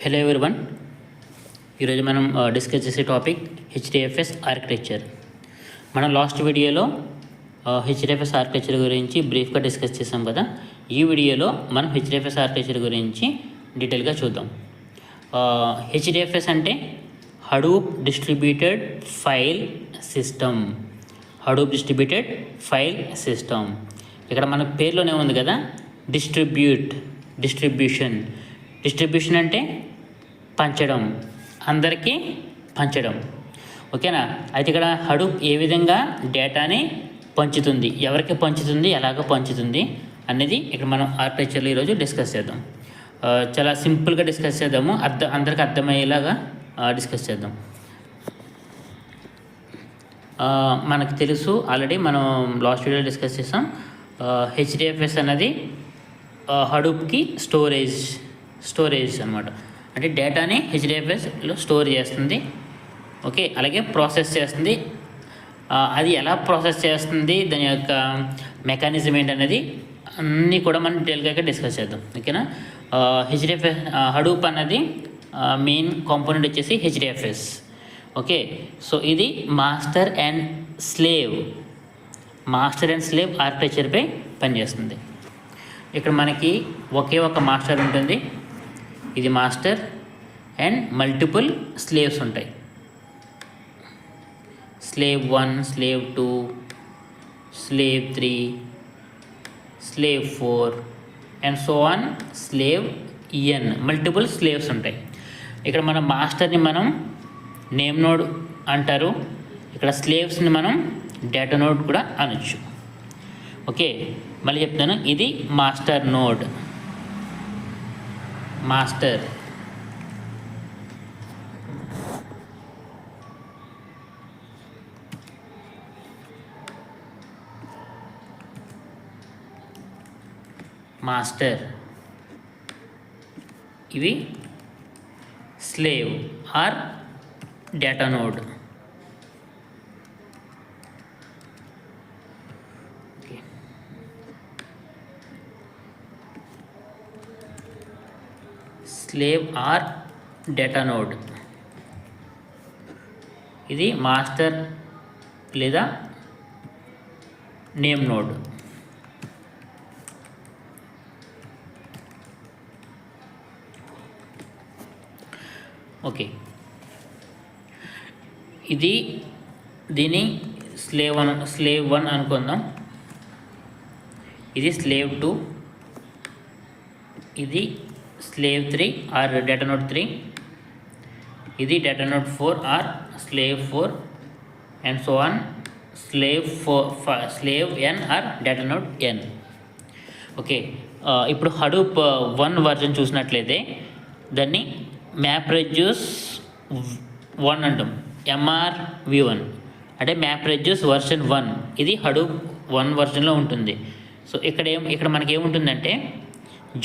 Hello everyone ఈరోజు మనం discuss చేసే టాపిక్ హెచ్డిఎఫ్ఎస్ ఆర్కిటెక్చర్ మనం లాస్ట్ వీడియోలో హెచ్డిఎఫ్ఎస్ ఆర్కిటెక్చర్ గురించి బ్రీఫ్గా డిస్కస్ చేసాం కదా. ఈ వీడియోలో మనం హెచ్డిఎఫ్ఎస్ ఆర్కిటెక్చర్ గురించి డీటెయిల్గా చూద్దాం. హెచ్డిఎఫ్ఎస్ అంటే Hadoop distributed file system Hadoop distributed file system ఇక్కడ మన పేర్లోనే ఉంది కదా. డిస్ట్రిబ్యూట్ డిస్ట్రిబ్యూషన్ డిస్ట్రిబ్యూషన్ అంటే పంచడం. అందరికీ పంచడం. ఓకేనా? అయితే ఇక్కడ హడూప్ ఏ విధంగా డేటాని పంచుతుంది? ఎవరికి పంచుతుంది? ఎలాగ పంచుతుంది? అనేది ఇక్కడ మనం ఆర్కిటెక్చర్లో ఈరోజు డిస్కస్ చేద్దాం. చాలా సింపుల్గా డిస్కస్ చేద్దాము. అర్థం అందరికి అర్థమయ్యేలాగా డిస్కస్ చేద్దాం. మనకు తెలుసు ఆల్రెడీ మనం లాస్ట్ వీడియో డిస్కస్ చేసాం. హెచ్డిఎఫ్ఎస్ అనేది హడూప్కి స్టోరేజ్ స్టోరేజ్ అనమాట అంటే డేటాని హెచ్డిఎఫ్ఎస్లో స్టోర్ చేస్తుంది. ఓకే అలాగే ప్రాసెస్ చేస్తుంది. అది ఎలా ప్రాసెస్ చేస్తుంది దాని యొక్క మెకానిజం ఏంటనేది అన్నీ కూడా మనం డీటెయిల్గా డిస్కస్ చేద్దాం. ఓకేనా? హెచ్డిఎఫ్ఎస్ హడూప్ అన్నది మెయిన్ కాంపోనెంట్ వచ్చేసి హెచ్డిఎఫ్ఎస్. ఓకే సో ఇది master and slave. Master and slave ఆర్కిటెక్చర్పై పనిచేస్తుంది. ఇక్కడ మనకి ఒకే ఒక మాస్టర్ ఉంటుంది. ఇది మాస్టర్ అండ్ మల్టిపుల్ స్లేవ్స్ ఉంటాయి. Slave one slave two slave three slave four and so on slave N. Multiple slaves ఉంటాయి. ఇక్కడ మన మాస్టర్ని మనం నేమ్ నోడ్ అంటారు. ఇక్కడ స్లేవ్స్ని మనం డేటా నోడ్ కూడా అనొచ్చు. ఓకే మళ్ళీ చెప్తాను. ఇది మాస్టర్ నోడ్. మాస్టర్ మాస్టర్ ఇవి slave or data node okay slave or data node ఇది మాస్టర్ లేదా నేమ్ నోడ్ ఓకే. ఇది దీని స్లేవ్ వన్ స్లేవ్ వన్ అనుకుందాం. ఇది స్లేవ్ టూ ఇది slave three or data node three ఇది data node four or slave four and so on slave four slave N or data node N okay ఇప్పుడు Hadoop one version చూసినట్లయితే దాన్ని map reduce one అంటాం. MR V one అంటే map reduce version one ఇది Hadoop one వర్షన్లో ఉంటుంది. So ఇక్కడ ఏం ఇక్కడ మనకి ఏముంటుందంటే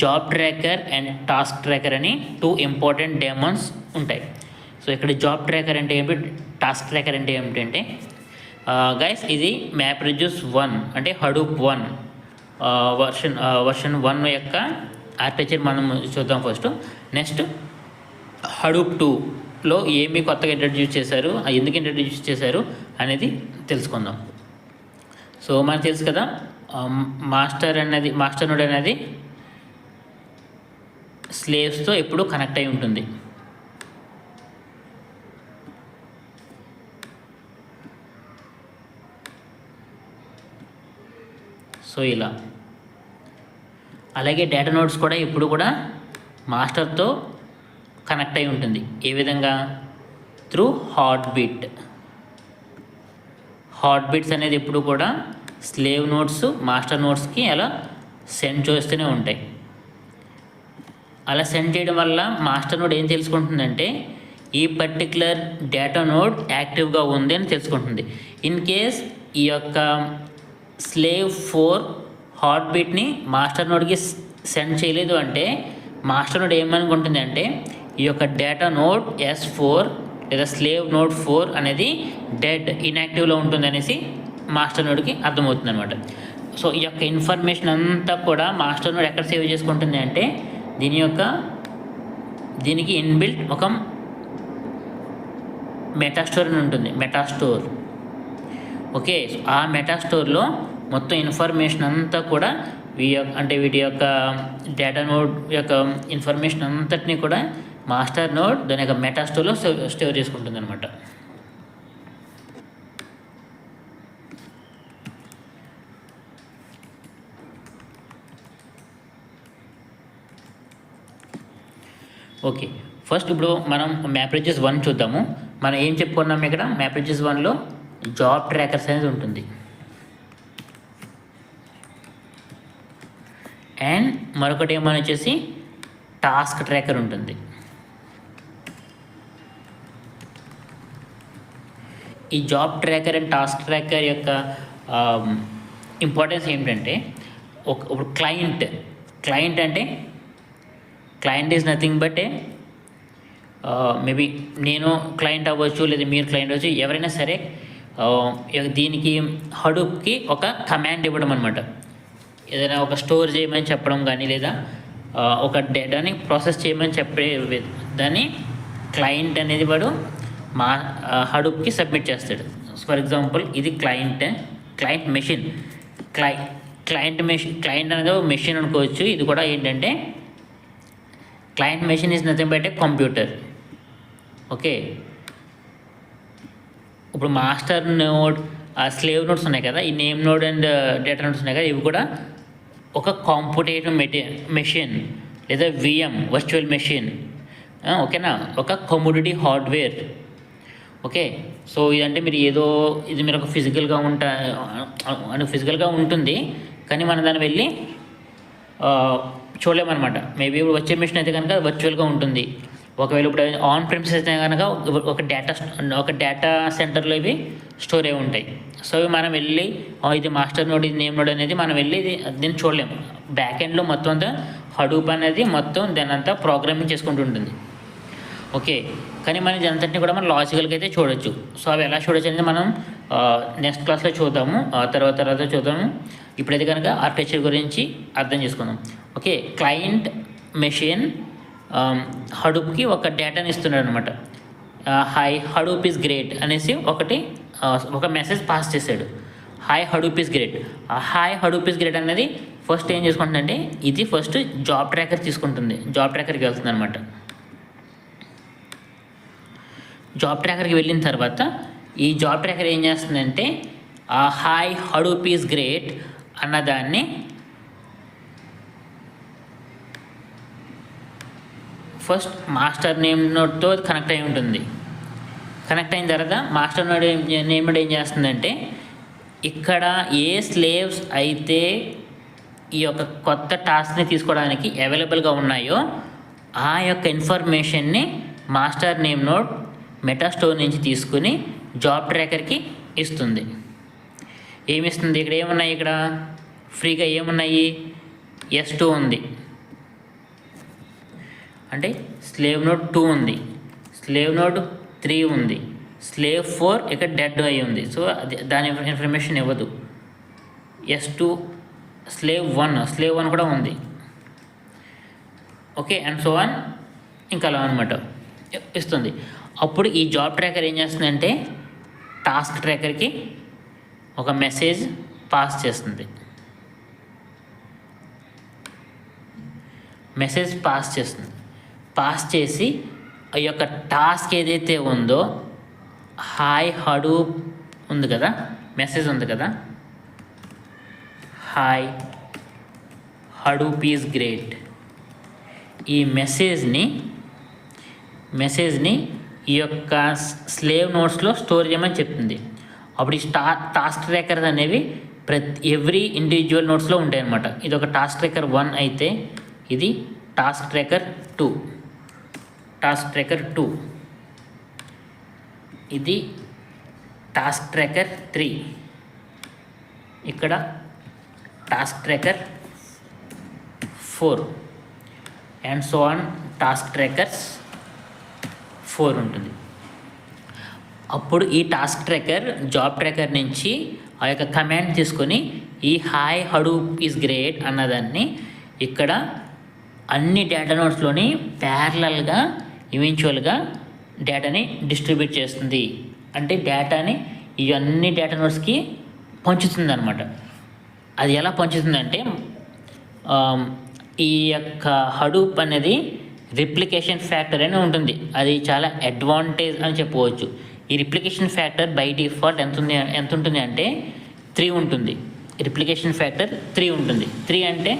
job tracker and task tracker అని టూ ఇంపార్టెంట్ డెమోన్స్ ఉంటాయి. సో ఇక్కడ జాబ్ ట్రాకర్ అంటే ఏమిటి టాస్క్ ట్రాకర్ అంటే ఏమిటంటే గైస్ ఇది మ్యాప్ రిడ్యూస్ వన్ అంటే Hadoop one. Version version one యొక్క ఆర్టిచర్ మనం చూద్దాం ఫస్ట్ నెక్స్ట్ హడూప్ టూలో ఏమి కొత్తగా ఇంట్రడ్యూస్ చేశారు ఎందుకు ఇంట్రడ్యూస్ చేశారు అనేది తెలుసుకుందాం. సో మనకు తెలుసు కదా మాస్టర్ అనేది మాస్టర్ నోడ్ అనేది స్లేవ్స్తో ఎప్పుడూ కనెక్ట్ అయి ఉంటుంది. సో ఇలా. అలాగే డేటా నోట్స్ కూడా ఎప్పుడు కూడా మాస్టర్తో కనెక్ట్ అయి ఉంటుంది. ఏ విధంగా? Through heart beat heart beats అనేది ఎప్పుడు కూడా స్లేవ్ నోట్స్ మాస్టర్ నోట్స్కి అలా సెండ్ చేస్తూనే ఉంటాయి. అలా సెండ్ చేయడం వల్ల మాస్టర్ నోడ్ ఏం తెలుసుకుంటుందంటే ఈ పర్టికులర్ డేటా నోడ్ యాక్టివ్గా ఉంది అని తెలుసుకుంటుంది. ఇన్ కేస్ ఈ యొక్క స్లేవ్ ఫోర్ హాట్ బీట్ని మాస్టర్ నోడ్కి సెండ్ చేయలేదు అంటే మాస్టర్ నోడ్ ఏమనుకుంటుంది అంటే ఈ యొక్క డేటా నోడ్ ఎస్ ఫోర్ లేదా స్లేవ్ నోడ్ ఫోర్ అనేది డెడ్ ఇన్యాక్టివ్లో ఉంటుంది అనేసి మాస్టర్ నోడ్కి అర్థమవుతుంది అనమాట సో ఈ యొక్క ఇన్ఫర్మేషన్ అంతా కూడా మాస్టర్ నోడ్ ఎక్కడ సేవ్ చేసుకుంటుంది అంటే దీని యొక్క దీనికి ఇన్బిల్ట్ ఒక మెటాస్టోర్ అని ఉంటుంది. మెటాస్టోర్. ఓకే ఆ మెటాస్టోర్లో మొత్తం ఇన్ఫర్మేషన్ అంతా కూడా వీ అంటే వీటి యొక్క డేటా నోడ్ యొక్క ఇన్ఫర్మేషన్ అంతటినీ కూడా మాస్టర్ నోడ్ దాని యొక్క మెటాస్టోర్లో స్టోర్ చేసుకుంటుంది అనమాట ఓకే. ఫస్ట్ ఇప్పుడు మనం మ్యాప్రేజెస్ వన్ చూద్దాము. మనం ఏం చెప్పుకున్నాం ఇక్కడ? మ్యాప్రేజెస్ వన్లో జాబ్ ట్రాకర్స్ అనేది ఉంటుంది. అండ్ మరొకటి ఏమని వచ్చేసి టాస్క్ ట్రాకర్ ఉంటుంది. ఈ job tracker and task tracker యొక్క um, ఇంపార్టెన్స్ ఏంటంటే ఒక ఇప్పుడు క్లయింట్ క్లయింట్ అంటే client is nothing but a maybe నేను క్లయింట్ అవ్వచ్చు లేదా మీరు క్లయింట్ అవ్వచ్చు ఎవరైనా సరే uh, దీనికి హడూప్కి ఒక కమాండ్ ఇవ్వడం అనమాట ఏదైనా ఒక స్టోర్ చేయమని చెప్పడం కానీ లేదా uh, ఒక డేటాని ప్రాసెస్ చేయమని చెప్పే దాన్ని క్లయింట్ అనేది వాడు మా uh, హడూప్కి సబ్మిట్ చేస్తాడు. ఫర్ ఎగ్జాంపుల్ ఇది క్లయింట్ క్లయింట్ మెషిన్ క్లై క్లయింట్ మెషిన్ క్లయింట్ అనేది మెషిన్ అనుకోవచ్చు. ఇది కూడా ఏంటంటే client machine is nothing but a computer okay ఇప్పుడు మాస్టర్ నోడ్ ఆ స్లేవ్ నోట్స్ ఉన్నాయి కదా? ఈ name node and data nodes ఉన్నాయి కదా? ఇవి కూడా ఒక కాంపిటేటివ్ మెటీ మెషిన్ లేదా విఎం వర్చువల్ మెషిన్ ఓకేనా? ఒక కమ్యూడిటీ హార్డ్వేర్ ఓకే? సో ఇదంటే మీరు ఏదో ఇది మీరు ఒక ఫిజికల్గా ఉంటా అని ఫిజికల్గా ఉంటుంది. కానీ మనం దాన్ని వెళ్ళి చూడలేమన్నమాట. మేబీ ఇప్పుడు వచ్చే మిషన్ అయితే కనుక వర్చువల్గా ఉంటుంది. ఒకవేళ ఇప్పుడు ఆన్ ప్రిమ్స్ అయితే కనుక ఒక- డేటా ఒక డేటా సెంటర్లో ఇవి స్టోర్ అయి ఉంటాయి. సో ఇవి మనం వెళ్ళి ఇది మాస్టర్ నోడ్ ఇది నేమ్ నోడ్ అనేది మనం వెళ్ళి ఇది దీన్ని చూడలేము. బ్యాక్ ఎండ్లో మొత్తం అంతా హడూప్ అనేది మొత్తం దాని అంతా ప్రోగ్రామింగ్ చేసుకుంటూ ఉంటుంది. ఓకే కానీ మనం ఇదంతటిని కూడా మనం లాజికల్గా అయితే చూడొచ్చు. సో అవి ఎలా చూడొచ్చు అనేది మనం నెక్స్ట్ క్లాస్లో చూద్దాము. తర్వాత తర్వాత చూద్దాము. ఇప్పుడైతే కనుక ఆర్కిటెక్చర్ గురించి అర్థం చేసుకుందాం. ఓకే క్లయింట్ మెషిన్ హడూప్కి ఒక డేటాని ఇస్తున్నాడు అనమాట hi uh, Hadoop is great అనేసి ఒకటి uh, ఒక మెసేజ్ పాస్ చేశాడు. హాయ్ హడూప్ ఈజ్ గ్రేట్ ఆ హాయ్ హడూప్ ఈజ్ గ్రేట్ అనేది ఫస్ట్ ఏం చేసుకుంటుందంటే ఇది ఫస్ట్ జాబ్ ట్రాకర్ తీసుకుంటుంది. జాబ్ ట్రాకర్కి వెళ్తుంది అనమాట జాబ్ ట్రాకర్కి వెళ్ళిన తర్వాత ఈ జాబ్ ట్రాకర్ ఏం చేస్తుందంటే హాయ్ హడూప్ ఈజ్ గ్రేట్ అన్నదాన్ని ఫస్ట్ మాస్టర్ నేమ్ నోట్తో కనెక్ట్ అయి ఉంటుంది. కనెక్ట్ అయిన తర్వాత మాస్టర్ నోడ్ ఏం- నేమ్ ఏం చేస్తుందంటే ఇక్కడ ఏ స్లేవ్స్ అయితే ఈ యొక్క కొత్త టాస్క్ని తీసుకోవడానికి అవైలబుల్గా ఉన్నాయో ఆ యొక్క ఇన్ఫర్మేషన్ని మాస్టర్ నేమ్ నోట్ మెటాస్టోర్ నుంచి తీసుకుని జాబ్ ట్రాకర్కి ఇస్తుంది. ఏమిస్తుంది? ఇక్కడ ఏమున్నాయి? ఇక్కడ ఫ్రీగా ఏమున్నాయి? ఎస్ టూ ఉంది. అంటే స్లేవ్ నోట్ టూ ఉంది. స్లేవ్ నోడ్ త్రీ ఉంది. స్లేవ్ ఫోర్ ఇక్కడ డెడ్ అయి ఉంది. సో అది దాని ఇన్ఫర్మేషన్ ఇవ్వదు. S two slave one slave one కూడా ఉంది. ఓకే అండ్ సో వన్ ఇంకా అలా అనమాట ఇస్తుంది. అప్పుడు ఈ జాబ్ ట్రాకర్ ఏం చేస్తుందంటే టాస్క్ ట్రాకర్కి ఒక మెసేజ్ పాస్ చేస్తుంది. మెసేజ్ పాస్ చేస్తుంది. పాస్ చేసి ఆ యొక్క టాస్క్ ఏదైతే ఉందో హాయ్ హడు ఉంది కదా మెసేజ్ ఉంది కదా హాయ్ హడూప్ ఈజ్ గ్రేట్. ఈ మెసేజ్ని మెసేజ్ని ఈ యొక్క స్లేవ్ నోట్స్లో స్టోర్ చేయమని చెప్తుంది. అప్పుడు ఈ స్టా టాస్క్ ట్రాకర్స్ అనేవి ప్రతి ఎవ్రీ ఇండివిజువల్ నోట్స్లో ఉంటాయి అన్నమాట ఇది ఒక టాస్క్ ట్రాకర్ వన్ అయితే ఇది task tracker two task tracker two ఇది టాస్క్ ట్రాకర్ త్రీ ఇక్కడ task tracker four and so on task trackers four ఉంటుంది. అప్పుడు ఈ టాస్క్ ట్రాకర్ జాబ్ ట్రాకర్ నుంచి ఆ యొక్క కమాండ్ తీసుకొని ఈ హాయ్ హడూప్ ఈజ్ గ్రేట్ అన్నదాన్ని ఇక్కడ అన్ని డేటా నోట్స్లోని ప్యారలల్గా ఈవెన్చువల్గా డేటాని డిస్ట్రిబ్యూట్ చేస్తుంది. అంటే డేటాని ఈ అన్ని డేటా నోట్స్కి పంచుతుంది అనమాట అది ఎలా పంచుతుందంటే ఈ యొక్క హడూప్ అనేది రిప్లికేషన్ ఫ్యాక్టర్ అని ఉంటుంది. అది చాలా అడ్వాంటేజ్ అని చెప్పవచ్చు. ఈ రిప్లికేషన్ ఫ్యాక్టర్ బై డిఫాల్ట్ ఎంత ఉంది ఎంత ఉంటుంది అంటే త్రీ ఉంటుంది. రిప్లికేషన్ ఫ్యాక్టర్ త్రీ ఉంటుంది. త్రీ అంటే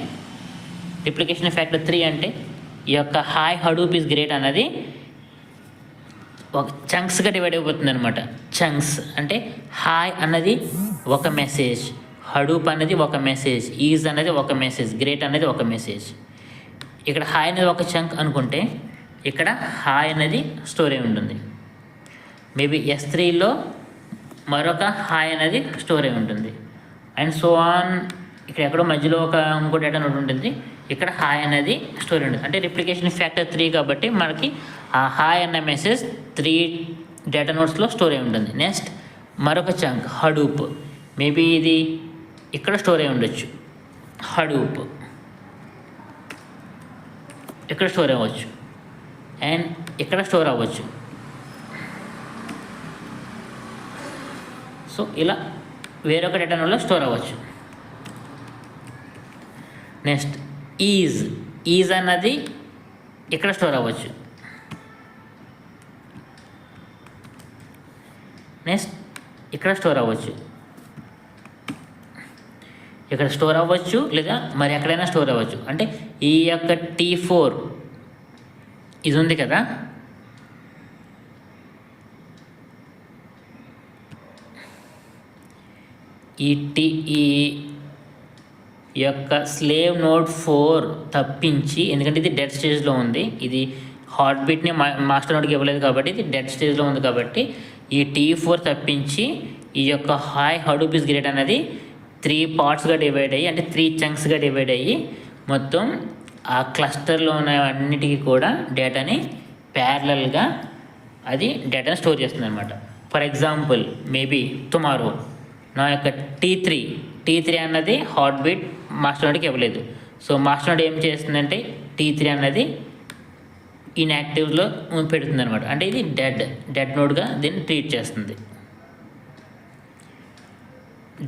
రిప్లికేషన్ ఫ్యాక్టర్ త్రీ అంటే ఈ యొక్క హాయ్ హడూప్ ఈజ్ గ్రేట్ అన్నది ఒక చంక్స్గా డివైడ్ అయిపోతుంది అనమాట చంక్స్ అంటే హాయ్ అన్నది ఒక మెసేజ్ హడూప్ అనేది ఒక మెసేజ్ ఈజ్ అనేది ఒక మెసేజ్ గ్రేట్ అనేది ఒక మెసేజ్ ఇక్కడ హాయ్ అనేది ఒక చంక్ అనుకుంటే ఇక్కడ హాయ్ అనేది స్టోరీ ఉంటుంది. మేబీ ఎస్ త్రీలో మరొక హాయ్ అనేది స్టోర్ అయి ఉంటుంది. అండ్ సో ఆన్ ఇక్కడ ఎక్కడో మధ్యలో ఒక ఇంకో డేటా నోట్ ఉంటుంది. ఇక్కడ హాయ్ అనేది స్టోరీ ఉంటుంది. అంటే రిప్లికేషన్ ఫ్యాక్టర్ త్రీ కాబట్టి మనకి ఆ హాయ్ అన్న మెసేజ్ త్రీ డేటా నోట్స్లో స్టోర్ అయి ఉంటుంది. నెక్స్ట్ మరొక చంక్ హడూప్. మేబీ ఇది ఇక్కడ స్టోర్ అయి ఉండొచ్చు. హడూప్. ఇక్కడ స్టోర్ అవ్వచ్చు. అండ్ ఇక్కడ స్టోర్ అవ్వచ్చు. సో ఇలా వేరొక డేటా స్టోర్ అవ్వచ్చు. నెక్స్ట్ ఈజ్ ఈజ్ అన్నది ఇక్కడ స్టోర్ అవ్వచ్చు. నెక్స్ట్ ఇక్కడ స్టోర్ అవ్వచ్చు. ఇక్కడ స్టోర్ అవ్వచ్చు లేదా మరి ఎక్కడైనా స్టోర్ అవ్వచ్చు. అంటే ఈ యొక్క టీ ఫోర్ ఇది ఉంది కదా? ఈ టీ ఈ యొక్క స్లేవ్ నోట్ ఫోర్ తప్పించి ఎందుకంటే ఇది డెడ్ స్టేజ్లో ఉంది. ఇది హార్ట్ బీట్ని మా మాస్టర్ నోట్కి ఇవ్వలేదు కాబట్టి ఇది డెడ్ స్టేజ్లో ఉంది కాబట్టి ఈ టీ ఫోర్ తప్పించి ఈ యొక్క హాయ్ ఇస్ గ్రేట్ అనేది త్రీ పార్ట్స్గా డివైడ్ అయ్యి అంటే త్రీ చంక్స్గా డివైడ్ అయ్యి మొత్తం ఆ క్లస్టర్లో ఉన్న అన్నిటికీ కూడా డేటాని ప్యారలల్గా అది డేటాని స్టోర్ చేస్తుంది అనమాట ఫర్ ఎగ్జాంపుల్ మేబీ టుమారో నా యొక్క టీ త్రీ టీ త్రీ అన్నది హార్ట్ బీట్ మాస్టర్ నోట్కి ఇవ్వలేదు. సో మాస్టర్ నోట్ ఏం చేస్తుందంటే టీ త్రీ అన్నది ఇన్యాక్టివ్లో పెడుతుంది అనమాట అంటే ఇది డెడ్ డెడ్ నోడ్గా దీన్ని ట్రీట్ చేస్తుంది.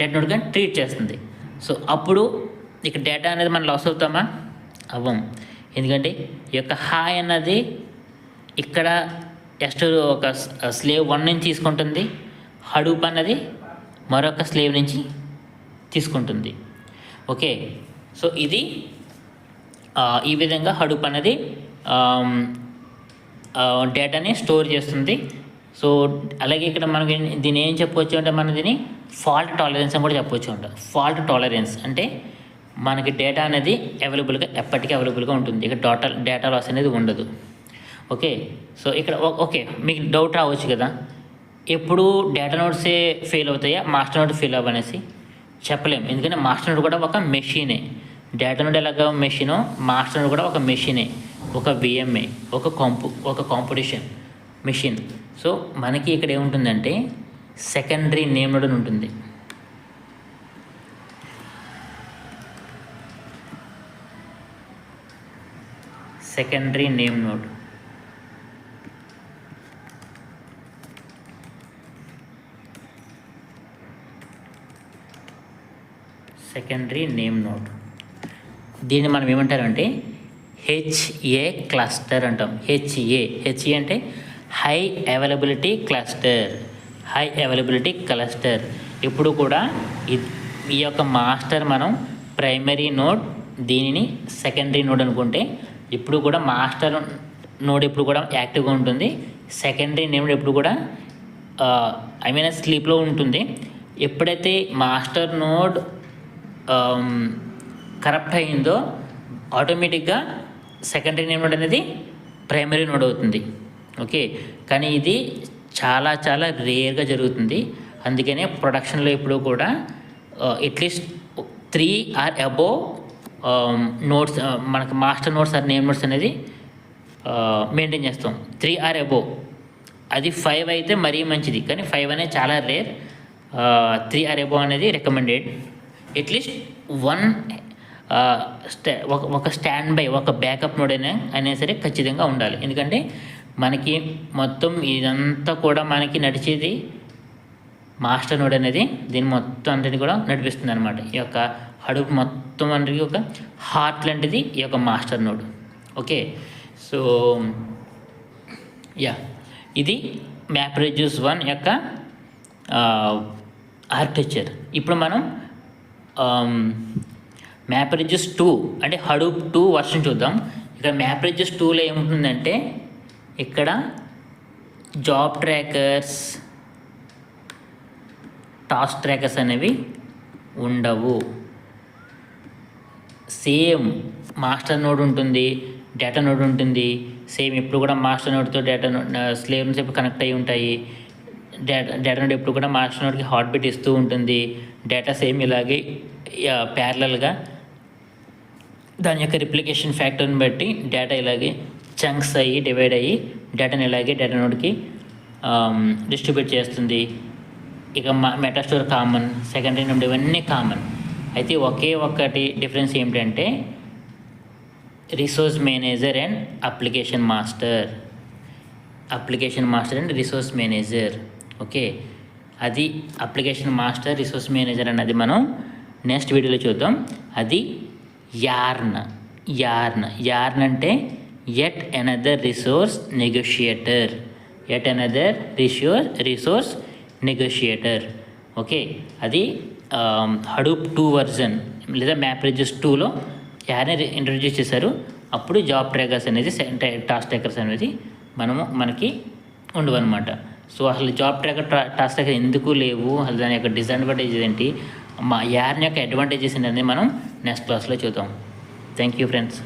డెడ్ నోడ్గా ట్రీట్ చేస్తుంది. సో అప్పుడు ఇక డేటా అనేది మనం లాస్ అవుతామా? అవ్వం. ఎందుకంటే ఈ యొక్క హాయ్ అన్నది ఇక్కడ జస్ట్ ఒక స్లేవ్ వన్ నుంచి తీసుకుంటుంది. హడూప్ అన్నది మరొక స్లేవ్ నుంచి తీసుకుంటుంది. ఓకే. సో ఇది ఈ విధంగా హడూప్ అనేది డేటాని స్టోర్ చేస్తుంది. సో అలాగే ఇక్కడ మనకి దీని ఏం చెప్పవచ్చు అంటే మన దీని ఫాల్ట్ టాలరెన్స్ అని కూడా చెప్పవచ్చు అంట. ఫాల్ట్ టాలరెన్స్ అంటే మనకి డేటా అనేది అవైలబుల్గా ఎప్పటికీ అవైలబుల్గా ఉంటుంది. ఇక్కడ డేటా డేటా లాస్ అనేది ఉండదు. ఓకే. సో ఇక్కడ ఓ- ఓకే. మీకు డౌట్ రావచ్చు కదా. ఎప్పుడు డేటా నోట్సే ఫెయిల్ అవుతాయా? మాస్టర్ నోట్ ఫెయిల్ అవ్వనేసి చెప్పలేము. ఎందుకంటే మాస్టర్ నోట్ కూడా ఒక మెషినే డేటా నోట్ ఎలాగ మెషినో మాస్టర్ నోట్ కూడా ఒక మెషినే ఒక విఎంఏ ఒక కాంపు ఒక కాంపిటీషన్ మెషిన్ సో మనకి ఇక్కడ ఏముంటుందంటే సెకండరీ నేమ్ నోడ్ అని ఉంటుంది. Secondary name node secondary name node దీన్ని మనం ఏమంటారంటే హెచ్ఏ క్లస్టర్ అంటాం. హెచ్ఏ. హెచ్ఏ అంటే high availability cluster. High availability cluster. ఇప్పుడు కూడా ఈ యొక్క మాస్టర్ మనం ప్రైమరీ నోడ్ దీనిని సెకండరీ నోడ్ అనుకుంటే ఇప్పుడు కూడా మాస్టర్ నోడ్ ఎప్పుడు కూడా యాక్టివ్గా ఉంటుంది. సెకండరీ నేమ్ ఎప్పుడు కూడా ఐ మీన్ స్లీప్లో ఉంటుంది. ఎప్పుడైతే మాస్టర్ నోడ్ కరప్ట్ అయిందో ఆటోమేటిక్గా సెకండరీ నేమ్ నోడ్ అనేది ప్రైమరీ నోడ్ అవుతుంది. ఓకే కానీ ఇది చాలా చాలా రేర్గా జరుగుతుంది. అందుకనే ప్రొడక్షన్లో ఇప్పుడు కూడా at least three or above notes మనకు master notes or name notes అనేది మెయింటైన్ చేస్తాం. త్రీ ఆర్ అబోవ్ అది ఫైవ్ అయితే మరీ మంచిది. కానీ ఫైవ్ అనేది చాలా రేర్ త్రీ ఆర్ అబోవ్ అనేది రికమెండెడ్ అట్లీస్ట్ వన్ స్టా ఒక ఒక స్టాండ్ బై ఒక బ్యాకప్ నోడ్ అయినా అయినా సరే ఖచ్చితంగా ఉండాలి. ఎందుకంటే మనకి మొత్తం ఇదంతా కూడా మనకి నడిచేది మాస్టర్ నోడ్ అనేది దీని మొత్తం అంతటి కూడా నడిపిస్తుంది అనమాట ఈ యొక్క హడుపు మొత్తం అందరికి ఒక హార్ట్ లాంటిది ఈ యొక్క master node. Okay? So yeah. ఇది మ్యాప్ రెడ్యూస్ వన్ యొక్క ఆర్కిటెక్చర్ ఇప్పుడు మనం Um, మ్యాప్ టూ అంటే హడూప్ టూ వర్షన్ చూద్దాం. ఇక్కడ మ్యాప్ టూలో ఏముంటుందంటే ఇక్కడ జాబ్ ట్రాకర్స్ టాస్క్ ట్రాకర్స్ అనేవి ఉండవు. సేమ్ మాస్టర్ నోడ్ ఉంటుంది డేటా నోడ్ ఉంటుంది. సేమ్ ఎప్పుడు కూడా మాస్టర్ నోడ్తో డేటా స్లేవ్ నుంచి కనెక్ట్ అయి ఉంటాయి. డేటా డేటా నోడ్ ఎప్పుడు కూడా మాస్టర్ నోడ్కి హాట్ బీట్ ఇస్తూ ఉంటుంది. డేటా సేమ్ ఇలాగే ప్యారలల్గా దాని యొక్క రిప్లికేషన్ ఫ్యాక్టర్ని బట్టి డేటా ఇలాగే చంక్స్ అయ్యి డివైడ్ అయ్యి డేటాని ఇలాగే డేటా నోడ్కి డిస్ట్రిబ్యూట్ చేస్తుంది. ఇక మెటాస్టోర్ కామన్ సెకండరీ నోడ్ ఇవన్నీ కామన్ అయితే ఒకే ఒక్కటి డిఫరెన్స్ ఏమిటంటే resource manager and application master application master and resource manager okay అది అప్లికేషన్ మాస్టర్ రిసోర్స్ మేనేజర్ అన్నది మనం నెక్స్ట్ వీడియోలో చూద్దాం. అది యార్న్ యార్న్. యార్న్ అంటే yet another resource negotiator yet another resource resource negotiator okay అది హడూప్ టూ వర్జన్ లేదా map రిజిస్ టూలో యార్ని ఇంట్రడ్యూస్ చేశారు. అప్పుడు జాబ్ ట్రాకర్స్ అనేది టాస్క్ ట్రాకర్స్ అనేది మనము మనకి ఉండవన్నమాట. సో అసలు జాబ్ ట్రాకర్ టాస్క్ ట్రాకర్ ఎందుకు లేవు? అసలు దాని యొక్క డిసడ్వాంటేజ్ ఏంటి? మా యార్ని యొక్క అడ్వాంటేజెస్ ఏంటనేది మనం నెక్స్ట్ క్లాస్లో చూద్దాం. Thank you friends